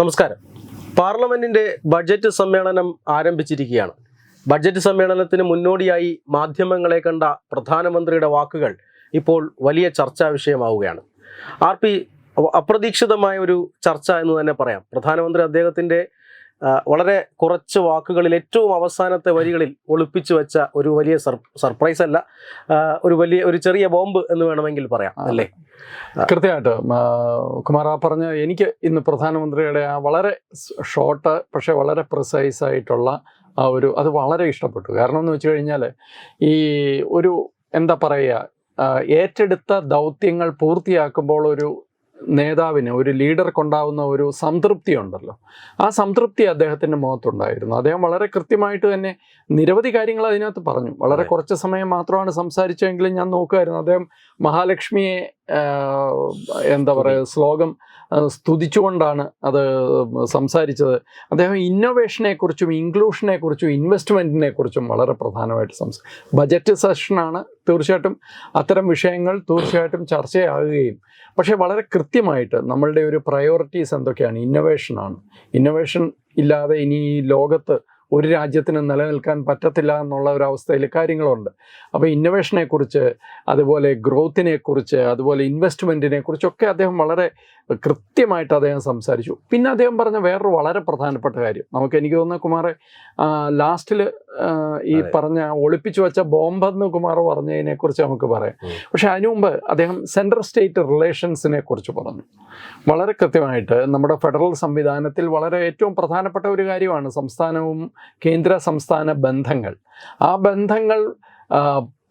നമസ്കാരം. പാർലമെന്റിന്റെ ബഡ്ജറ്റ് സമ്മേളനം ആരംഭിച്ചിരിക്കുകയാണ്. ബഡ്ജറ്റ് സമ്മേളനത്തിന് മുന്നോടിയായി മാധ്യമങ്ങളെ കണ്ട പ്രധാനമന്ത്രിയുടെ വാക്കുകൾ ഇപ്പോൾ വലിയ ചർച്ചാ വിഷയമാവുകയാണ്. ആർ പി അപ്രതീക്ഷിതമായ ഒരു ചർച്ച എന്ന് തന്നെ പറയാം. പ്രധാനമന്ത്രി അദ്ദേഹത്തിന്റെ വളരെ കുറച്ച് വാക്കുകളിൽ ഏറ്റവും അവസാനത്തെ വരികളിൽ ഒളിപ്പിച്ചു വെച്ച ഒരു വലിയ സർ- സർപ്രൈസ് അല്ല. ഒരു വലിയ ഒരു ചെറിയ ബോംബ് എന്ന് വേണമെങ്കിൽ പറയാം അല്ലേ? കൃത്യമായിട്ട് കുമാറ കുമാർ ആ പറഞ്ഞ എനിക്ക് ഇന്ന് പ്രധാനമന്ത്രിയുടെ ആ വളരെ ഷോർട്ട് പക്ഷെ വളരെ പ്രിസൈസ് ആയിട്ടുള്ള ആ ഒരു അത് വളരെ ഇഷ്ടപ്പെട്ടു. കാരണം എന്ന് വെച്ച് കഴിഞ്ഞാൽ ഈ ഒരു എന്താ പറയുക ഏറ്റെടുത്ത ദൗത്യങ്ങൾ പൂർത്തിയാക്കുമ്പോൾ ഒരു നേതാവിന് ഒരു ലീഡർക്കുണ്ടാവുന്ന ഒരു സംതൃപ്തി ഉണ്ടല്ലോ ആ സംതൃപ്തി അദ്ദേഹത്തിന്റെ മുഖത്തുണ്ടായിരുന്നു. അദ്ദേഹം വളരെ കൃത്യമായിട്ട് തന്നെ നിരവധി കാര്യങ്ങൾ അതിനകത്ത് പറഞ്ഞു. വളരെ കുറച്ച് സമയം മാത്രമാണ് സംസാരിച്ചെങ്കിലും ഞാൻ നോക്കുമായിരുന്നു. അദ്ദേഹം മഹാലക്ഷ്മിയെ എന്താ പറയുക ശ്ലോകം സ്തുതിച്ചുകൊണ്ടാണ് അത് സംസാരിച്ചത്. അദ്ദേഹം ഇന്നോവേഷനെ കുറിച്ചും ഇൻക്ലൂഷനെ കുറിച്ചും ഇൻവെസ്റ്റ്മെന്റിനെ കുറിച്ചും വളരെ പ്രധാനമായിട്ട് സംസാരിച്ചു ബജറ്റ് സെഷനാണ് തീർച്ചയായിട്ടും അത്തരം വിഷയങ്ങൾ തീർച്ചയായിട്ടും ചർച്ചയാകുകയും പക്ഷേ വളരെ കൃത്യമായിട്ട് നമ്മളുടെ ഒരു പ്രയോറിറ്റീസ് എന്തൊക്കെയാണ്? ഇന്നോവേഷനാണ് ഇന്നോവേഷൻ ഇല്ലാതെ ഇനി ഈ ലോകത്ത് ഒരു രാജ്യത്തിന് നിലനിൽക്കാൻ പറ്റത്തില്ല എന്നുള്ള ഒരു അവസ്ഥയിൽ കാര്യങ്ങളുണ്ട്. അപ്പോൾ ഇന്നൊവേഷനെക്കുറിച്ച് അതുപോലെ ഗ്രോത്തിനെക്കുറിച്ച് അതുപോലെ ഇൻവെസ്റ്റ്മെന്റിനെ കുറിച്ചൊക്കെ അദ്ദേഹം വളരെ കൃത്യമായിട്ട് അദ്ദേഹം സംസാരിച്ചു. പിന്നെ അദ്ദേഹം പറഞ്ഞ വേറൊരു വളരെ പ്രധാനപ്പെട്ട കാര്യം. നമുക്ക് എനിക്ക് തോന്നുന്ന കുമാറെ ലാസ്റ്റിൽ ഈ. പറഞ്ഞ ഒളിപ്പിച്ചു വെച്ച ബോംബെന്ന് കുമാർ പറഞ്ഞതിനെ കുറിച്ച് നമുക്ക് പറയാം. പക്ഷെ അതിനു മുമ്പ് അദ്ദേഹം സെൻട്രൽ സ്റ്റേറ്റ് റിലേഷൻസിനെ കുറിച്ച് പറഞ്ഞു വളരെ കൃത്യമായിട്ട് നമ്മുടെ ഫെഡറൽ സംവിധാനത്തിൽ വളരെ ഏറ്റവും പ്രധാനപ്പെട്ട ഒരു കാര്യമാണ് സംസ്ഥാനവും കേന്ദ്ര സംസ്ഥാന ബന്ധങ്ങൾ ആ ബന്ധങ്ങൾ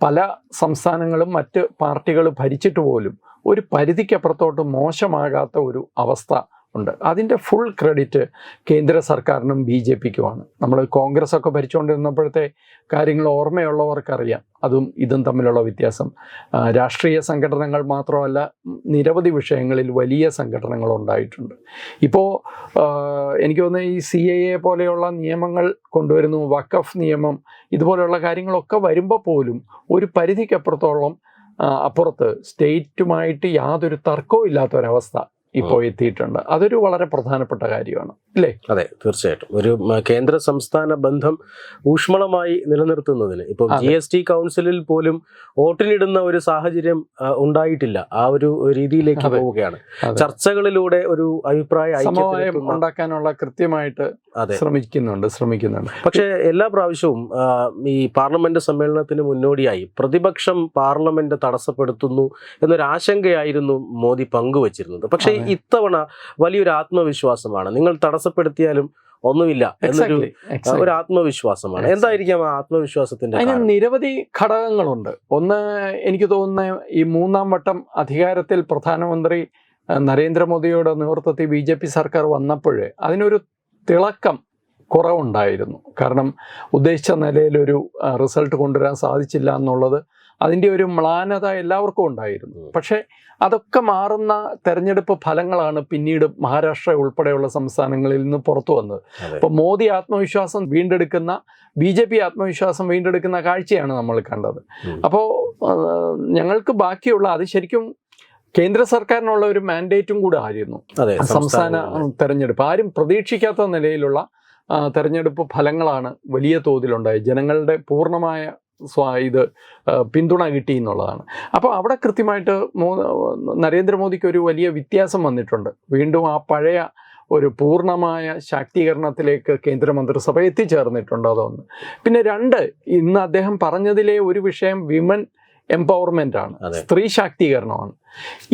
പല സംസ്ഥാനങ്ങളും മറ്റ് പാർട്ടികൾ ഭരിച്ചിട്ട് പോലും ഒരു പരിധിക്കപ്പുറത്തോട്ട് മോശമാകാത്ത ഒരു അവസ്ഥ ഉണ്ട്. അതിന്റെ ഫുൾ ക്രെഡിറ്റ് കേന്ദ്ര സർക്കാരിനും ബി ജെ പിക്കുമാണ്. നമ്മൾ കോൺഗ്രസ് ഒക്കെ ഭരിച്ചുകൊണ്ടിരുന്നപ്പോഴത്തെ കാര്യങ്ങൾ ഓർമ്മയുള്ളവർക്കറിയാം. അതും ഇതും തമ്മിലുള്ള വ്യത്യാസം. രാഷ്ട്രീയ സംഘടനകൾ മാത്രമല്ല നിരവധി വിഷയങ്ങളിൽ വലിയ സംഘടനകൾ ഉണ്ടായിട്ടുണ്ട്. ഇപ്പോൾ എനിക്ക് തോന്നുന്നത് ഈ സി എ എ പോലെയുള്ള നിയമങ്ങൾ കൊണ്ടുവരുന്നു വഖഫ് നിയമം ഇതുപോലെയുള്ള കാര്യങ്ങളൊക്കെ വരുമ്പോൾ പോലും ഒരു പരിധിക്കപ്പുറത്തോളം അപ്പുറത്ത് സ്റ്റേറ്റുമായിട്ട് യാതൊരു തർക്കവും ഇല്ലാത്തൊരവസ്ഥ. ഇപ്പോൾ എത്തിയിട്ടുണ്ട്. അതൊരു വളരെ പ്രധാനപ്പെട്ട കാര്യമാണ്. അല്ലേ? അതെ തീർച്ചയായിട്ടും. ഒരു കേന്ദ്ര സംസ്ഥാന ബന്ധം ഊഷ്മളമായി നിലനിർത്തുന്നതിന്. ഇപ്പം. ജി എസ് ടി കൗൺസിലിൽ പോലും വോട്ടിനിടുന്ന ഒരു സാഹചര്യം ഉണ്ടായിട്ടില്ല. ആ ഒരു രീതിയിലേക്ക് പോവുകയാണ്. ചർച്ചകളിലൂടെ ഒരു അഭിപ്രായ ഉണ്ടാക്കാനുള്ള കൃത്യമായിട്ട് അതെ. ശ്രമിക്കുന്നുണ്ട് ശ്രമിക്കുന്നുണ്ട്. പക്ഷെ എല്ലാ പ്രാവശ്യവും ഈ പാർലമെന്റ് സമ്മേളനത്തിന് മുന്നോടിയായി പ്രതിപക്ഷം പാർലമെന്റ് തടസ്സപ്പെടുത്തുന്നു എന്നൊരു ആശങ്കയായിരുന്നു മോദി പങ്കുവച്ചിരുന്നത്. പക്ഷേ. ഇത്തവണ വലിയൊരു ആത്മവിശ്വാസമാണ്. നിങ്ങൾ തടസ്സപ്പെടുത്തിയാലും ഒന്നുമില്ല എന്നൊരു ഒരു ആത്മവിശ്വാസമാണ്. എന്തായിരിക്കാം ആ ആത്മവിശ്വാസത്തിന്റെ അതിന്? നിരവധി ഘടകങ്ങളുണ്ട്. ഒന്ന് എനിക്ക് തോന്നുന്ന ഈ മൂന്നാം വട്ടം അധികാരത്തിൽ പ്രധാനമന്ത്രി നരേന്ദ്രമോദിയുടെ നേതൃത്വത്തിൽ ബി ജെ പി സർക്കാർ വന്നപ്പോൾ അതിനൊരു തിളക്കം കുറവുണ്ടായിരുന്നു. കാരണം ഉദ്ദേശിച്ച നിലയിലൊരു റിസൾട്ട് കൊണ്ടുവരാൻ സാധിച്ചില്ല എന്നുള്ളത് അതിന്റെ ഒരു മ്ലാനത എല്ലാവർക്കും ഉണ്ടായിരുന്നു. പക്ഷേ അതൊക്കെ മാറുന്ന തെരഞ്ഞെടുപ്പ് ഫലങ്ങളാണ് പിന്നീട് മഹാരാഷ്ട്ര ഉൾപ്പെടെയുള്ള സംസ്ഥാനങ്ങളിൽ നിന്ന് പുറത്തു വന്നത്. അപ്പോൾ മോദി ആത്മവിശ്വാസം വീണ്ടെടുക്കുന്ന ബി ജെ പി ആത്മവിശ്വാസം വീണ്ടെടുക്കുന്ന കാഴ്ചയാണ് നമ്മൾ കണ്ടത്. അപ്പോൾ ഞങ്ങൾക്ക് ബാക്കിയുള്ള അത് ശരിക്കും കേന്ദ്ര സർക്കാരിനുള്ള ഒരു മാൻഡേറ്റും കൂടെ ആയിരുന്നു. സംസ്ഥാന. തെരഞ്ഞെടുപ്പ്. ആരും പ്രതീക്ഷിക്കാത്ത നിലയിലുള്ള തെരഞ്ഞെടുപ്പ് ഫലങ്ങളാണ് വലിയ തോതിലുണ്ടായത്. ജനങ്ങളുടെ പൂർണമായ ഇത് പിന്തുണ കിട്ടി എന്നുള്ളതാണ്. അപ്പോൾ അവിടെ കൃത്യമായിട്ട് നരേന്ദ്രമോദിക്ക് ഒരു വലിയ വ്യത്യാസം വന്നിട്ടുണ്ട്. വീണ്ടും ആ പഴയ ഒരു പൂർണമായ ശാക്തീകരണത്തിലേക്ക് കേന്ദ്രമന്ത്രിസഭ എത്തിച്ചേർന്നിട്ടുണ്ട് അതൊന്ന്. പിന്നെ രണ്ട് ഇന്ന് അദ്ദേഹം പറഞ്ഞതിലെ ഒരു വിഷയം വിമൻ എംപവർമെന്റ് ആണ് സ്ത്രീ ശാക്തീകരണമാണ്.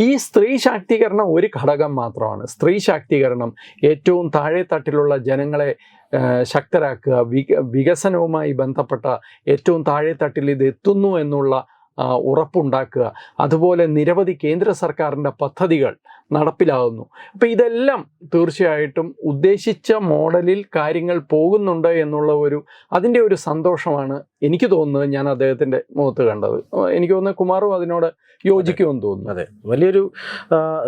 ഈ സ്ത്രീ ശാക്തീകരണം ഒരു ഘടകം മാത്രമാണ്. സ്ത്രീ ശാക്തീകരണം ഏറ്റവും താഴെത്തട്ടിലുള്ള ജനങ്ങളെ ശക്തരാക്കുക വികസനവുമായി ബന്ധപ്പെട്ട ഏറ്റവും താഴെത്തട്ടിൽ ഇത് എത്തുന്നു എന്നുള്ള ഉറപ്പുണ്ടാക്കുക. അതുപോലെ നിരവധി കേന്ദ്ര സർക്കാരിന്റെ പദ്ധതികൾ നടപ്പിലാകുന്നു അപ്പോൾ ഇതെല്ലാം തീർച്ചയായിട്ടും ഉദ്ദേശിച്ച മോഡലിൽ കാര്യങ്ങൾ പോകുന്നുണ്ട് എന്നുള്ള ഒരു അതിന്റെ ഒരു സന്തോഷമാണ് എനിക്ക് തോന്നുന്നത് ഞാൻ അദ്ദേഹത്തിന്റെ മുഖത്ത് കണ്ടത്. എനിക്ക് തോന്നുന്നത് കുമാറും അതിനോട് യോജിക്കുമെന്ന് തോന്നുന്നു. അതെ. വലിയൊരു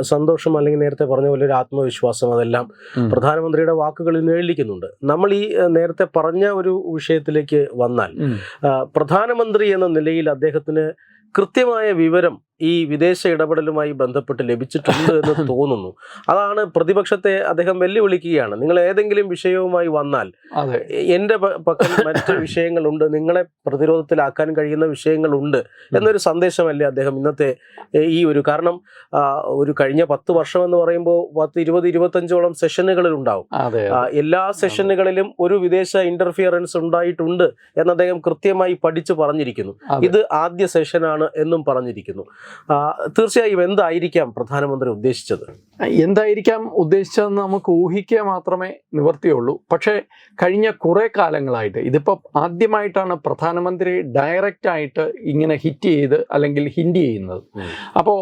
സന്തോഷം അല്ലെങ്കിൽ നേരത്തെ പറഞ്ഞ പോലെ ഒരു ആത്മവിശ്വാസം അതെല്ലാം പ്രധാനമന്ത്രിയുടെ വാക്കുകളിൽ നിഴലിക്കുന്നുണ്ട് നമ്മൾ ഈ നേരത്തെ പറഞ്ഞ ഒരു വിഷയത്തിലേക്ക് വന്നാൽ പ്രധാനമന്ത്രി എന്ന നിലയിൽ അദ്ദേഹത്തിന് കൃത്യമായ വിവരം ഈ വിദേശ ഇടപെടലുമായി ബന്ധപ്പെട്ട് ലഭിച്ചിട്ടുണ്ട് എന്ന് തോന്നുന്നു. അതാണ് പ്രതിപക്ഷത്തെ അദ്ദേഹം വെല്ലുവിളിക്കുകയാണ്. നിങ്ങൾ ഏതെങ്കിലും വിഷയവുമായി വന്നാൽ എന്റെ പക്കൽ മറ്റ് വിഷയങ്ങളുണ്ട് നിങ്ങളെ പ്രതിരോധത്തിലാക്കാൻ കഴിയുന്ന വിഷയങ്ങളുണ്ട് എന്നൊരു സന്ദേശമല്ലേ അദ്ദേഹം ഇന്നത്തെ ഈ ഒരു കാരണം ഒരു കഴിഞ്ഞ പത്ത് വർഷം എന്ന് പറയുമ്പോൾ പത്ത് ഇരുപത് ഇരുപത്തഞ്ചോളം സെഷനുകളിൽ ഉണ്ടാവും. എല്ലാ സെഷനുകളിലും ഒരു വിദേശ ഇന്റർഫിയറൻസ് ഉണ്ടായിട്ടുണ്ട് എന്ന് അദ്ദേഹം കൃത്യമായി പഠിച്ചു പറഞ്ഞിരിക്കുന്നു. ഇത് ആദ്യ സെഷനാണ് എന്നും പറഞ്ഞിരിക്കുന്നു. തീർച്ചയായും എന്തായിരിക്കാം പ്രധാനമന്ത്രി ഉദ്ദേശിച്ചത്? എന്തായിരിക്കാം ഉദ്ദേശിച്ചതെന്ന് നമുക്ക് ഊഹിക്കുക മാത്രമേ നിവർത്തിയുള്ളൂ. പക്ഷേ കഴിഞ്ഞ കുറേ കാലങ്ങളായിട്ട് ഇതിപ്പോൾ ആദ്യമായിട്ടാണ് പ്രധാനമന്ത്രി ഡയറക്റ്റ് ആയിട്ട് ഇങ്ങനെ ഹിറ്റ് ചെയ്ത് അല്ലെങ്കിൽ ഹിൻഡ് ചെയ്യുന്നത്. അപ്പോൾ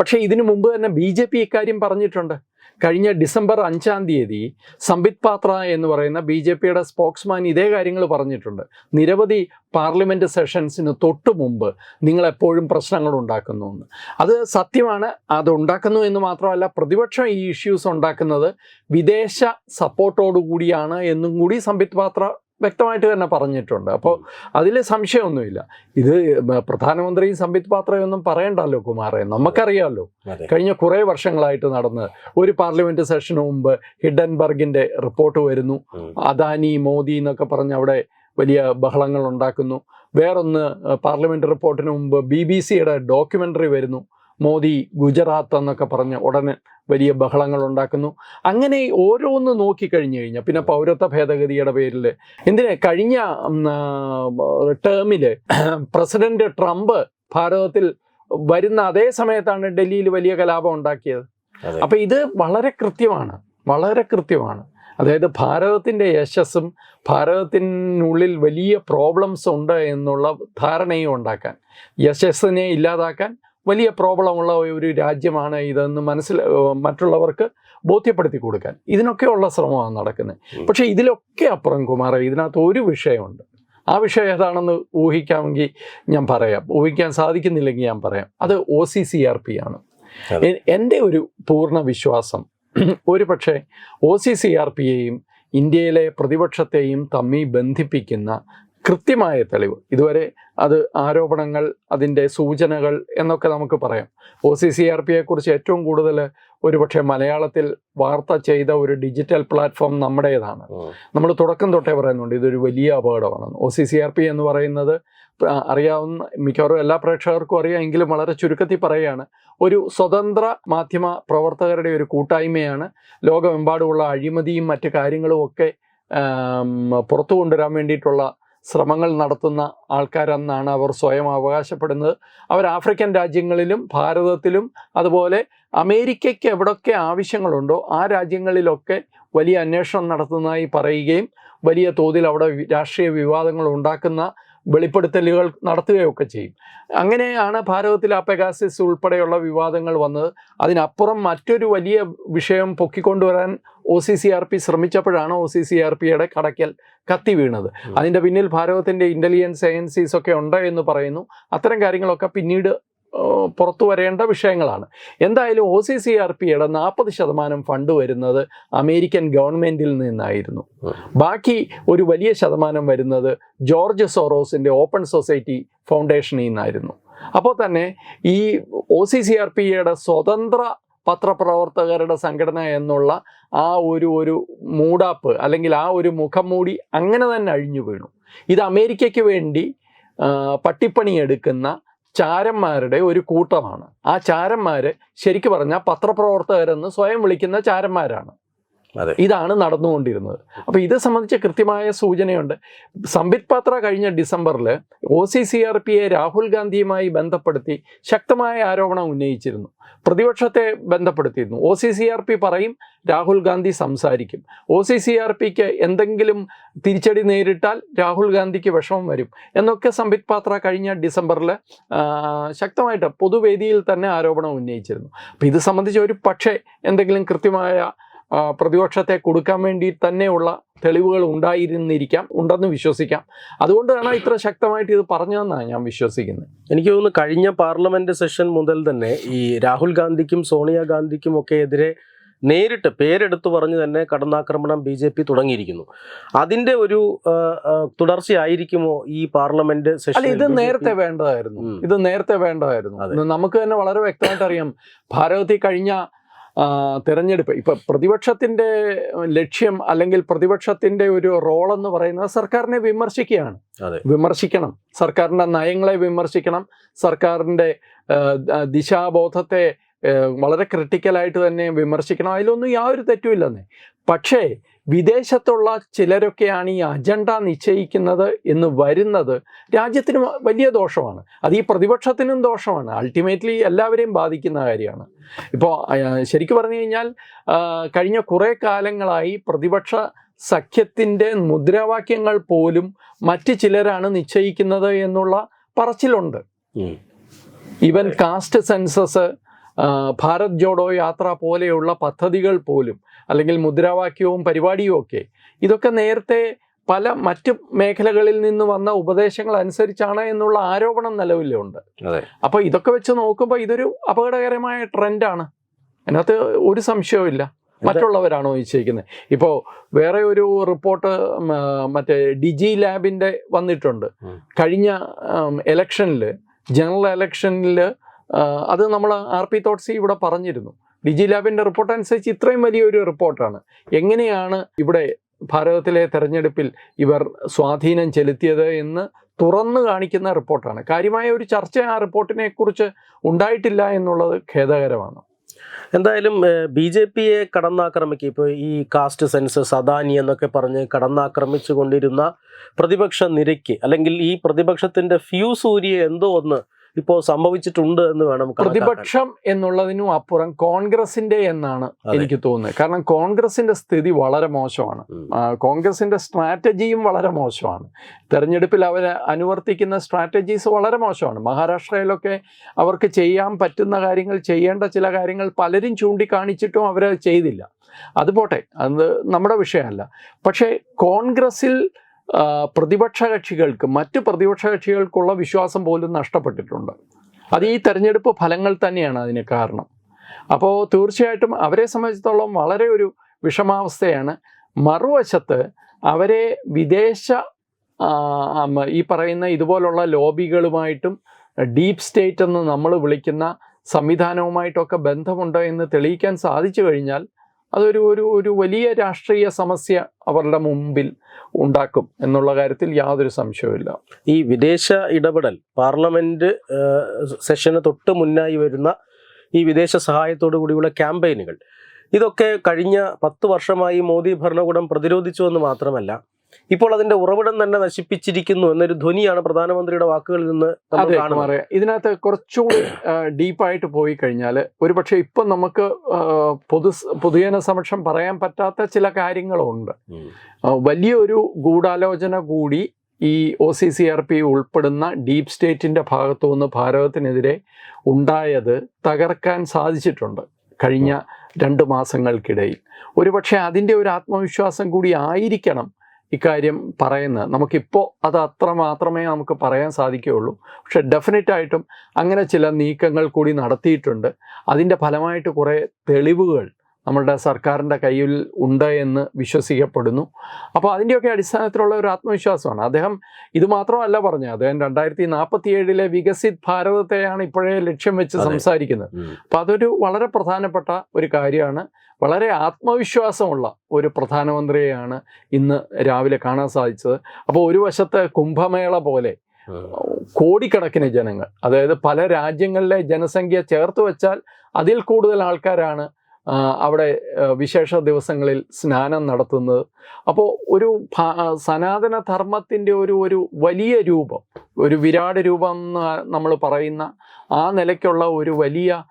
പക്ഷേ ഇതിനു മുമ്പ് തന്നെ ബി ജെ പി ഇക്കാര്യം പറഞ്ഞിട്ടുണ്ട്. കഴിഞ്ഞ ഡിസംബർ അഞ്ചാം തീയതി സംബിത് പാത്ര എന്ന് പറയുന്ന ബി ജെ പിയുടെ സ്പോക്സ്മാൻ ഇതേ കാര്യങ്ങൾ പറഞ്ഞിട്ടുണ്ട്. നിരവധി പാർലമെന്റ് സെഷൻസിന് തൊട്ടു മുമ്പ് നിങ്ങൾ എപ്പോഴും പ്രശ്നങ്ങൾ ഉണ്ടാക്കുന്നു എന്ന്. അത് സത്യമാണ് അത് ഉണ്ടാക്കുന്നു എന്ന് മാത്രമല്ല പ്രതിപക്ഷം ഈ ഇഷ്യൂസ് ഉണ്ടാക്കുന്നത് വിദേശ സപ്പോർട്ടോടു കൂടിയാണ് എന്നും കൂടി സംബിത് പാത്ര വ്യക്തമായിട്ട് തന്നെ പറഞ്ഞിട്ടുണ്ട്. അപ്പോൾ അതിൽ സംശയമൊന്നുമില്ല. ഇത് പ്രധാനമന്ത്രിയും സംബിത് പാത്രയൊന്നും പറയണ്ടല്ലോ കുമാറെ. നമുക്കറിയാമല്ലോ കഴിഞ്ഞ കുറേ വർഷങ്ങളായിട്ട് നടന്ന് ഒരു പാർലമെന്റ് സെഷന് മുമ്പ് ഹിഡൻബർഗിന്റെ റിപ്പോർട്ട് വരുന്നു. അദാനി മോദി എന്നൊക്കെ പറഞ്ഞ് അവിടെ വലിയ ബഹളങ്ങൾ ഉണ്ടാക്കുന്നു. വേറൊന്ന് പാർലമെന്റ് പാർലമെന്റ് റിപ്പോർട്ടിന് മുമ്പ് ബി ബി സിയുടെ ഡോക്യുമെന്ററി വരുന്നു. മോദി ഗുജറാത്ത് എന്നൊക്കെ പറഞ്ഞ് ഉടനെ വലിയ ബഹളങ്ങൾ ഉണ്ടാക്കുന്നു. അങ്ങനെ ഓരോന്ന് നോക്കിക്കഴിഞ്ഞു കഴിഞ്ഞാൽ പിന്നെ പൗരത്വ ഭേദഗതിയുടെ പേരിൽ എന്തിനെ കഴിഞ്ഞ ടേമിൽ പ്രസിഡന്റ് ട്രംപ് ഭാരതത്തിൽ വരുന്ന അതേ സമയത്താണ് ഡൽഹിയിൽ വലിയ കലാപം ഉണ്ടാക്കിയത്. അപ്പം ഇത് വളരെ കൃത്യമാണ് വളരെ കൃത്യമാണ്. അതായത് ഭാരതത്തിന്റെ യശസ്സും ഭാരതത്തിനുള്ളിൽ വലിയ പ്രോബ്ലംസ് ഉണ്ട് എന്നുള്ള ധാരണയും ഉണ്ടാക്കാൻ യശസ്സിനെ ഇല്ലാതാക്കാൻ വലിയ പ്രോബ്ലമുള്ള ഒരു രാജ്യമാണ് ഇതെന്ന് മനസ്സിൽ മറ്റുള്ളവർക്ക് ബോധ്യപ്പെടുത്തി കൊടുക്കാൻ. ഇതിനൊക്കെയുള്ള ശ്രമമാണ് നടക്കുന്നത്. പക്ഷേ ഇതിലൊക്കെ അപ്പുറം കുമാര ഇതിനകത്ത് ഒരു വിഷയമുണ്ട്. ആ വിഷയം ഏതാണെന്ന് ഊഹിക്കാമെങ്കിൽ ഞാൻ പറയാം. ഊഹിക്കാൻ സാധിക്കുന്നില്ലെങ്കിൽ ഞാൻ പറയാം. അത് O C C R P ആണ്. എന്റെ ഒരു പൂർണ വിശ്വാസം ഒരു പക്ഷേ ഒ സി സി ആർ പിയെയും ഇന്ത്യയിലെ പ്രതിപക്ഷത്തെയും തമ്മിൽ ബന്ധിപ്പിക്കുന്ന കൃത്യമായ തെളിവ്. ഇതുവരെ അത് ആരോപണങ്ങൾ അതിന്റെ സൂചനകൾ എന്നൊക്കെ നമുക്ക് പറയാം. ഒ സി സി ആർ പിയെക്കുറിച്ച് ഏറ്റവും കൂടുതൽ ഒരുപക്ഷെ മലയാളത്തിൽ വാർത്ത ചെയ്ത ഒരു ഡിജിറ്റൽ പ്ലാറ്റ്ഫോം നമ്മുടേതാണ്. നമ്മൾ തുടക്കം തൊട്ടേ പറയുന്നുണ്ട് ഇതൊരു വലിയ അപകടമാണ് O C C R P എന്ന് പറയുന്നത് അറിയാവുന്ന മിക്കവാറും എല്ലാ പ്രേക്ഷകർക്കും അറിയാം എങ്കിലും വളരെ ചുരുക്കത്തിൽ പറയുകയാണ്. ഒരു സ്വതന്ത്ര മാധ്യമ പ്രവർത്തകരുടെ ഒരു കൂട്ടായ്മയാണ്. ലോകമെമ്പാടുമുള്ള അഴിമതിയും മറ്റു കാര്യങ്ങളും ഒക്കെ പുറത്തു കൊണ്ടുവരാൻ വേണ്ടിയിട്ടുള്ള ശ്രമങ്ങൾ നടത്തുന്ന ആൾക്കാരെന്നാണ് അവർ സ്വയം അവകാശപ്പെടുന്നത്. അവർ ആഫ്രിക്കൻ രാജ്യങ്ങളിലും ഭാരതത്തിലും അതുപോലെ അമേരിക്കയ്ക്ക് എവിടൊക്കെ ആവശ്യങ്ങളുണ്ടോ ആ രാജ്യങ്ങളിലൊക്കെ വലിയ അന്വേഷണം നടത്തുന്നതായി പറയുകയും വലിയ തോതിൽ അവിടെ രാഷ്ട്രീയ വിവാദങ്ങൾ ഉണ്ടാക്കുന്ന വെളിപ്പെടുത്തലുകൾ നടത്തുകയൊക്കെ ചെയ്യും. അങ്ങനെയാണ് ഭാരതത്തിൽ ആ പെഗാസിസ് ഉൾപ്പെടെയുള്ള വിവാദങ്ങൾ വന്നത്. അതിനപ്പുറം മറ്റൊരു വലിയ വിഷയം പൊക്കിക്കൊണ്ടുവരാൻ O C C R P ശ്രമിച്ചപ്പോഴാണ് O C C R പിയുടെ കടയ്ക്കൽ കത്തി വീണത്. അതിന്റെ പിന്നിൽ ഭാരതത്തിന്റെ ഇന്റലിജൻസ് ഏജൻസീസ് ഒക്കെ ഉണ്ട് എന്ന് പറയുന്നു. അത്തരം കാര്യങ്ങളൊക്കെ പിന്നീട് പുറത്തു വരേണ്ട വിഷയങ്ങളാണ്. എന്തായാലും ഒ സി സി ആർ പിയുടെ നാൽപ്പത് ശതമാനം ഫണ്ട് വരുന്നത് അമേരിക്കൻ ഗവൺമെന്റിൽ നിന്നായിരുന്നു. ബാക്കി ഒരു വലിയ ശതമാനം വരുന്നത് ജോർജ് സോറോസിന്റെ ഓപ്പൺ സൊസൈറ്റി ഫൗണ്ടേഷനിൽ നിന്നായിരുന്നു. അപ്പോൾ തന്നെ ഈ ഒ സി സി ആർ പിയുടെ സ്വതന്ത്ര പത്രപ്രവർത്തകരുടെ സംഘടന എന്നുള്ള ആ ഒരു ഒരു മൂടാപ്പ് അല്ലെങ്കിൽ ആ ഒരു മുഖം മൂടി അങ്ങനെ തന്നെ അഴിഞ്ഞു വീണു. ഇത് അമേരിക്കയ്ക്ക് വേണ്ടി പട്ടിപ്പണിയെടുക്കുന്ന ചാരന്മാരുടെ ഒരു കൂട്ടമാണ് ആ ചാരന്മാർ ശരിക്കു പറഞ്ഞാൽ പത്രപ്രവർത്തകരെന്ന് സ്വയം വിളിക്കുന്ന ചാരന്മാരാണ്. ഇതാണ് നടന്നുകൊണ്ടിരുന്നത്. അപ്പോൾ ഇത് സംബന്ധിച്ച് കൃത്യമായ സൂചനയുണ്ട്. സംബിത് പാത്ര കഴിഞ്ഞ ഡിസംബറിൽ ഒ സി സി ആർ പിയെ രാഹുൽ ഗാന്ധിയുമായി ബന്ധപ്പെടുത്തി ശക്തമായ ആരോപണം ഉന്നയിച്ചിരുന്നു. പ്രതിപക്ഷത്തെ ബന്ധപ്പെടുത്തിയിരുന്നു. O C C R P പറയും രാഹുൽ ഗാന്ധി സംസാരിക്കും. ഒ സി സി ആർ പിക്ക് എന്തെങ്കിലും തിരിച്ചടി നേരിട്ടാൽ രാഹുൽ ഗാന്ധിക്ക് വിഷമം വരും. എന്നൊക്കെ സംബിത് പാത്ര കഴിഞ്ഞ ഡിസംബറിൽ ശക്തമായിട്ട് പൊതുവേദിയിൽ തന്നെ ആരോപണം ഉന്നയിച്ചിരുന്നു. അപ്പം ഇത് സംബന്ധിച്ച് ഒരു പക്ഷേ എന്തെങ്കിലും കൃത്യമായ പ്രതിപക്ഷത്തെ കൊടുക്കാൻ വേണ്ടി തന്നെയുള്ള തെളിവുകൾ ഉണ്ടായിരുന്നിരിക്കാം ഉണ്ടെന്ന് വിശ്വസിക്കാം. അതുകൊണ്ടാണ് ഇത്ര ശക്തമായിട്ട് ഇത് പറഞ്ഞതെന്നാണ് ഞാൻ വിശ്വസിക്കുന്നത്. എനിക്ക് തോന്നുന്നു കഴിഞ്ഞ പാർലമെന്റ് സെഷൻ മുതൽ തന്നെ ഈ രാഹുൽ ഗാന്ധിക്കും സോണിയ ഗാന്ധിക്കും ഒക്കെ എതിരെ നേരിട്ട് പേരെടുത്തു പറഞ്ഞു തന്നെ കടന്നാക്രമണം ബി ജെ പി തുടങ്ങിയിരിക്കുന്നു. അതിന്റെ ഒരു തുടർച്ചയായിരിക്കുമോ ഈ പാർലമെന്റ് സെഷൻ ഇത് നേരത്തെ വേണ്ടതായിരുന്നു. ഇത് നേരത്തെ വേണ്ടതായിരുന്നു. നമുക്ക് തന്നെ വളരെ വ്യക്തമായിട്ട് അറിയാം. ഭാരതത്തിൽ കഴിഞ്ഞ തെരഞ്ഞെടുപ്പ്. ഇപ്പൊ പ്രതിപക്ഷത്തിന്റെ ലക്ഷ്യം അല്ലെങ്കിൽ പ്രതിപക്ഷത്തിന്റെ ഒരു റോൾ എന്ന് പറയുന്നത് സർക്കാരിനെ വിമർശിക്കുകയാണ്. വിമർശിക്കണം. സർക്കാരിന്റെ നയങ്ങളെ വിമർശിക്കണം. സർക്കാരിന്റെ ദിശാബോധത്തെ വളരെ ക്രിട്ടിക്കലായിട്ട് തന്നെ വിമർശിക്കണം. അതിലൊന്നും യാതൊരു തെറ്റുമില്ലെന്നേ. പക്ഷേ വിദേശത്തുള്ള ചിലരൊക്കെയാണ് ഈ അജണ്ട നിശ്ചയിക്കുന്നത് എന്ന് വരുന്നത് രാജ്യത്തിന് വലിയ ദോഷമാണ്. അത് ഈ പ്രതിപക്ഷത്തിനും ദോഷമാണ്. അൾട്ടിമേറ്റ്ലി എല്ലാവരെയും ബാധിക്കുന്ന കാര്യമാണ്. ഇപ്പോൾ ശരിക്കും പറഞ്ഞു കഴിഞ്ഞാൽ കഴിഞ്ഞ കുറേ കാലങ്ങളായി പ്രതിപക്ഷ സഖ്യത്തിന്റെ മുദ്രാവാക്യങ്ങൾ പോലും മറ്റ് ചിലരാണ് നിശ്ചയിക്കുന്നത് എന്നുള്ള പറച്ചിലുണ്ട്. Even caste census Bharat Jodo Yatra പോലെയുള്ള പദ്ധതികൾ പോലും അല്ലെങ്കിൽ മുദ്രാവാക്യവും പരിപാടിയും ഒക്കെ ഇതൊക്കെ നേരത്തെ പല മറ്റ് മേഖലകളിൽ നിന്ന് വന്ന ഉപദേശങ്ങൾ അനുസരിച്ചാണ് എന്നുള്ള ആരോപണം നിലവിലുണ്ട് അപ്പോൾ ഇതൊക്കെ വെച്ച് നോക്കുമ്പോൾ ഇതൊരു അപകടകരമായ ട്രെൻഡാണ്. അതിനകത്ത് ഒരു സംശയവും മറ്റുള്ളവരാണോ നിശ്ചയിക്കുന്നത്? ഇപ്പോൾ വേറെ ഒരു റിപ്പോർട്ട് മറ്റേ ഡിജി ലാബിന്റെ വന്നിട്ടുണ്ട്. കഴിഞ്ഞ എലക്ഷനിൽ ജനറൽ എലക്ഷനിൽ അത് നമ്മൾ ആർ പി തോട്ട്സി ഇവിടെ പറഞ്ഞിരുന്നു. ഡിജി ലാബിന്റെ റിപ്പോർട്ട് അനുസരിച്ച് ഇത്രയും വലിയൊരു റിപ്പോർട്ടാണ് എങ്ങനെയാണ് ഇവിടെ ഭാരതത്തിലെ തെരഞ്ഞെടുപ്പിൽ ഇവർ സ്വാധീനം ചെലുത്തിയത് എന്ന് തുറന്നു കാണിക്കുന്ന റിപ്പോർട്ടാണ് കാര്യമായ ഒരു ചർച്ച ആ റിപ്പോർട്ടിനെ കുറിച്ച് ഉണ്ടായിട്ടില്ല എന്നുള്ളത് ഖേദകരമാണ്. എന്തായാലും ബി ജെ പിയെ കടന്നാക്രമിക്കുക ഇപ്പോൾ ഈ കാസ്റ്റ് സെൻസസ് അദാനി എന്നൊക്കെ പറഞ്ഞ് കടന്നാക്രമിച്ചു കൊണ്ടിരുന്ന പ്രതിപക്ഷ നിരയ്ക്ക് അല്ലെങ്കിൽ ഈ പ്രതിപക്ഷത്തിന്റെ ഫ്യൂസ് സൂര്യ എന്തോ ഒന്ന് ഇപ്പോൾ സംഭവിച്ചിട്ടുണ്ട് എന്ന് വേണം. പ്രതിപക്ഷം എന്നുള്ളതിനും അപ്പുറം കോൺഗ്രസിന്റെ എന്നാണ് എനിക്ക് തോന്നുന്നത്. കാരണം കോൺഗ്രസിന്റെ സ്ഥിതി വളരെ മോശമാണ്. കോൺഗ്രസിന്റെ സ്ട്രാറ്റജിയും വളരെ മോശമാണ്. തെരഞ്ഞെടുപ്പിൽ അവർ അനുവർത്തിക്കുന്ന സ്ട്രാറ്റജീസ് വളരെ മോശമാണ്. മഹാരാഷ്ട്രയിലൊക്കെ അവർക്ക് ചെയ്യാൻ പറ്റുന്ന കാര്യങ്ങൾ ചെയ്യേണ്ട ചില കാര്യങ്ങൾ പലരും ചൂണ്ടിക്കാണിച്ചിട്ടും അവർ ചെയ്തില്ല. അത് പോട്ടെ അത് നമ്മുടെ വിഷയമല്ല. പക്ഷേ കോൺഗ്രസിൽ പ്രതിപക്ഷ കക്ഷികൾക്ക് മറ്റ് പ്രതിപക്ഷ കക്ഷികൾക്കുള്ള വിശ്വാസം പോലും നഷ്ടപ്പെട്ടിട്ടുണ്ട്. അത് ഈ തെരഞ്ഞെടുപ്പ് ഫലങ്ങൾ തന്നെയാണ് അതിന് കാരണം. അപ്പോൾ തീർച്ചയായിട്ടും അവരെ സംബന്ധിച്ചിടത്തോളം വളരെ ഒരു വിഷമാവസ്ഥയാണ്. മറുവശത്ത് അവരെ വിദേശ ഈ പറയുന്ന ഇതുപോലുള്ള ലോബികളുമായിട്ടും ഡീപ്പ് സ്റ്റേറ്റ് എന്ന് നമ്മൾ വിളിക്കുന്ന സംവിധാനവുമായിട്ടൊക്കെ ബന്ധമുണ്ട് എന്ന് തെളിയിക്കാൻ സാധിച്ചു കഴിഞ്ഞാൽ അതൊരു ഒരു ഒരു വലിയ രാഷ്ട്രീയ സമസ്യ അവരുടെ മുമ്പിൽ ഉണ്ടാക്കും എന്നുള്ള കാര്യത്തിൽ യാതൊരു സംശയവുമില്ല ഈ വിദേശ ഇടപെടൽ പാർലമെന്റ് സെഷന് തൊട്ട് മുന്നായി വരുന്ന ഈ വിദേശ സഹായത്തോടു കൂടിയുള്ള ക്യാമ്പയിനുകൾ ഇതൊക്കെ കഴിഞ്ഞ പത്ത് വർഷമായി മോദി ഭരണകൂടം പ്രതിരോധിച്ചു എന്ന് മാത്രമല്ല ഇപ്പോൾ അതിന്റെ ഉറവിടം തന്നെ നശിപ്പിച്ചിരിക്കുന്നു എന്നൊരു ധ്വനിയാണ് പ്രധാനമന്ത്രിയുടെ വാക്കുകളിൽ നിന്ന് നമ്മൾ കാണുന്നത്. ഇതിനകത്ത് കുറച്ചുകൂടി ഡീപ്പായിട്ട് പോയി കഴിഞ്ഞാൽ ഒരുപക്ഷെ ഇപ്പം നമുക്ക് പൊതു പൊതുജന സമക്ഷം പറയാൻ പറ്റാത്ത ചില കാര്യങ്ങളുണ്ട്. വലിയൊരു ഗൂഢാലോചന കൂടി ഈ O C C R P ഉൾപ്പെടുന്ന ഡീപ് സ്റ്റേറ്റിന്റെ ഭാഗത്തു നിന്ന് ഭാരതത്തിനെതിരെ ഉണ്ടായത് തകർക്കാൻ സാധിച്ചിട്ടുണ്ട് കഴിഞ്ഞ രണ്ട് മാസങ്ങൾക്കിടയിൽ. ഒരുപക്ഷെ അതിന്റെ ഒരു ആത്മവിശ്വാസം കൂടി ആയിരിക്കണം ഇക്കാര്യം പറയുന്നത്. നമുക്കിപ്പോൾ അത് അത്ര മാത്രമേ നമുക്ക് പറയാൻ സാധിക്കുകയുള്ളൂ. പക്ഷെ ഡെഫിനറ്റായിട്ടും അങ്ങനെ ചില നീക്കങ്ങൾ കൂടി നടത്തിയിട്ടുണ്ട്. അതിന്റെ ഫലമായിട്ട് കുറേ തെളിവുകൾ നമ്മളുടെ സർക്കാരിന്റെ കയ്യിൽ ഉണ്ട് എന്ന് വിശ്വസിക്കപ്പെടുന്നു. അപ്പോൾ അതിന്റെയൊക്കെ അടിസ്ഥാനത്തിലുള്ള ഒരു ആത്മവിശ്വാസമാണ്. അദ്ദേഹം ഇത് മാത്രമല്ല പറഞ്ഞത്. അദ്ദേഹം രണ്ടായിരത്തി നാൽപ്പത്തി ഏഴിലെ വികസിത് ഭാരതത്തെയാണ് ഇപ്പോഴേ ലക്ഷ്യം വെച്ച്. സംസാരിക്കുന്നത്. അപ്പോൾ അപ്പം അതൊരു വളരെ പ്രധാനപ്പെട്ട ഒരു കാര്യമാണ്. വളരെ ആത്മവിശ്വാസമുള്ള ഒരു പ്രധാനമന്ത്രിയെയാണ് ഇന്ന് രാവിലെ കാണാൻ സാധിച്ചത്. അപ്പോൾ ഒരു വശത്ത് കുംഭമേള പോലെ കോടിക്കണക്കിന് ജനങ്ങൾ അതായത് പല രാജ്യങ്ങളിലെ ജനസംഖ്യ ചേർത്ത് വെച്ചാൽ അതിൽ കൂടുതൽ ആൾക്കാരാണ് അവിടെ വിശേഷ ദിവസങ്ങളിൽ സ്നാനം നടത്തുന്നത്. അപ്പോൾ ഒരു സനാതന ധർമ്മത്തിന്റെ ഒരു ഒരു വലിയ രൂപം ഒരു വിരാട് രൂപം എന്ന് നമ്മൾ പറയുന്ന ആ നിലയ്ക്കുള്ള ഒരു വലിയ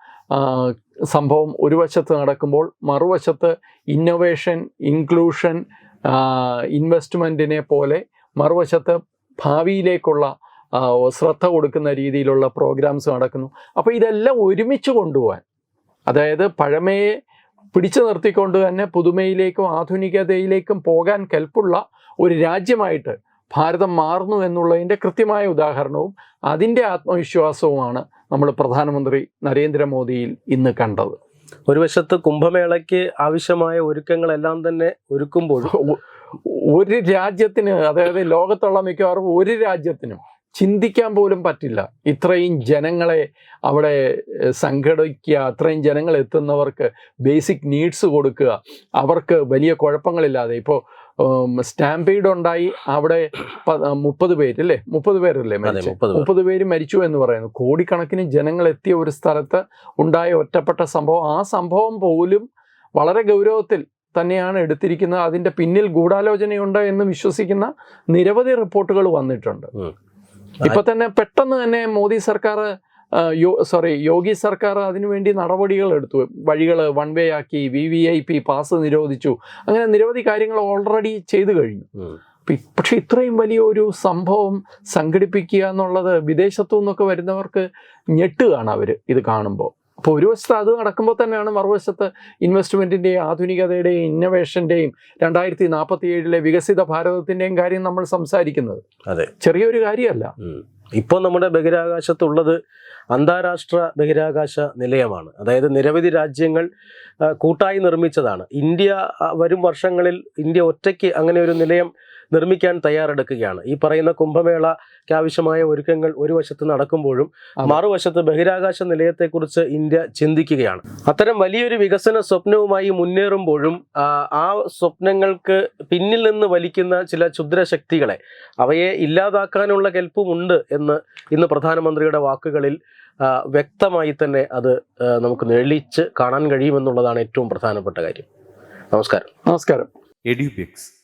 സംഭവം ഒരു വശത്ത് നടക്കുമ്പോൾ മറുവശത്ത് ഇന്നൊവേഷൻ ഇൻക്ലൂഷൻ ഇൻവെസ്റ്റ്മെന്റിനെ പോലെ മറുവശത്ത് ഭാവിയിലേക്കുള്ള ശ്രദ്ധ കൊടുക്കുന്ന രീതിയിലുള്ള പ്രോഗ്രാംസ് നടക്കുന്നു. അപ്പോൾ ഇതെല്ലാം ഒരുമിച്ച് കൊണ്ടുപോകാൻ അതായത് പഴമയെ പിടിച്ചു നിർത്തിക്കൊണ്ട് തന്നെ പുതുമയിലേക്കും ആധുനികതയിലേക്കും പോകാൻ കെൽപ്പുള്ള ഒരു രാജ്യമായിട്ട് ഭാരതം മാറുന്നു എന്നുള്ളതിന്റെ കൃത്യമായ ഉദാഹരണവും അതിന്റെ ആത്മവിശ്വാസവുമാണ് നമ്മൾ പ്രധാനമന്ത്രി നരേന്ദ്രമോദിയിൽ ഇന്ന് കണ്ടത്. ഒരു വശത്ത് കുംഭമേളയ്ക്ക് ആവശ്യമായ ഒരുക്കങ്ങളെല്ലാം തന്നെ ഒരുക്കുമ്പോഴും ഒരു രാജ്യത്തിന് അതായത് ലോകത്തുള്ള മിക്കവാറും ഒരു രാജ്യത്തിനും ചിന്തിക്കാൻ പോലും പറ്റില്ല. ഇത്രയും ജനങ്ങളെ അവിടെ സംഘടിക്കുക അത്രയും ജനങ്ങൾ എത്തുന്നവർക്ക് ബേസിക് നീഡ്സ് കൊടുക്കുക അവർക്ക് വലിയ കുഴപ്പങ്ങളില്ലാതെ. ഇപ്പോൾ സ്റ്റാമ്പീഡ് ഉണ്ടായി. അവിടെ മുപ്പത് പേര് അല്ലേ? മുപ്പത് പേരല്ലേ മുപ്പത് പേര് മരിച്ചു എന്ന് പറയുന്നു. കോടിക്കണക്കിന് ജനങ്ങൾ എത്തിയ ഒരു സ്ഥലത്ത് ഉണ്ടായ ഒറ്റപ്പെട്ട സംഭവം. ആ സംഭവം പോലും വളരെ ഗൗരവത്തിൽ തന്നെയാണ് എടുത്തിരിക്കുന്നത്. അതിന്റെ പിന്നിൽ ഗൂഢാലോചനയുണ്ട് എന്ന് വിശ്വസിക്കുന്ന നിരവധി റിപ്പോർട്ടുകൾ വന്നിട്ടുണ്ട്. ഇപ്പൊ തന്നെ പെട്ടെന്ന് തന്നെ മോദി സർക്കാർ സോറി യോഗി സർക്കാർ അതിനുവേണ്ടി നടപടികൾ എടുത്തു. വഴികൾ വൺ വേ ആക്കി V V I P pass നിരോധിച്ചു. അങ്ങനെ നിരവധി കാര്യങ്ങൾ ഓൾറെഡി ചെയ്തു കഴിഞ്ഞു. പക്ഷെ ഇത്രയും വലിയ ഒരു സംഭവം സംഘടിപ്പിക്കുക എന്നുള്ളത് വിദേശത്തു നിന്നൊക്കെ വരുന്നവർക്ക് ഞെട്ടുകയാണ് അവർ ഇത് കാണുമ്പോൾ അപ്പോൾ ഒരു വശത്ത് അത് നടക്കുമ്പോൾ തന്നെയാണ് മറുവശത്ത് ഇൻവെസ്റ്റ്മെന്റിന്റെയും ആധുനികതയുടെയും ഇന്നവേഷന്റെയും രണ്ടായിരത്തി നാൽപ്പത്തി ഏഴിലെ വികസിത ഭാരതത്തിന്റെയും കാര്യം നമ്മൾ സംസാരിക്കുന്നത്. അതെ. ചെറിയൊരു കാര്യമല്ല. ഇപ്പോൾ നമ്മുടെ ബഹിരാകാശത്തുള്ളത് അന്താരാഷ്ട്ര ബഹിരാകാശ നിലയമാണ്. അതായത് നിരവധി രാജ്യങ്ങൾ കൂട്ടായി നിർമ്മിച്ചതാണ്. ഇന്ത്യ വരും വർഷങ്ങളിൽ ഇന്ത്യ ഒറ്റയ്ക്ക് അങ്ങനെ ഒരു നിലയം നിർമ്മിക്കാൻ തയ്യാറെടുക്കുകയാണ്. ഈ പറയുന്ന കുംഭമേളയ്ക്ക് ആവശ്യമായ ഒരുക്കങ്ങൾ ഒരു വശത്ത് നടക്കുമ്പോഴും. മറുവശത്ത് ബഹിരാകാശ നിലയത്തെക്കുറിച്ച് ഇന്ത്യ ചിന്തിക്കുകയാണ്. അത്തരം വലിയൊരു വികസന സ്വപ്നവുമായി മുന്നേറുമ്പോഴും ആ, ആ സ്വപ്നങ്ങൾക്ക് പിന്നിൽ നിന്ന് വലിക്കുന്ന ചില ക്ഷുദ്രശക്തികളെ അവയെ ഇല്ലാതാക്കാനുള്ള കെൽപ്പുമുണ്ട് എന്ന് ഇന്ന് പ്രധാനമന്ത്രിയുടെ വാക്കുകളിൽ വ്യക്തമായി തന്നെ അത് നമുക്ക് നെളിച്ച് കാണാൻ കഴിയുമെന്നുള്ളതാണ് ഏറ്റവും പ്രധാനപ്പെട്ട കാര്യം. നമസ്കാരം. നമസ്കാരം. Edubix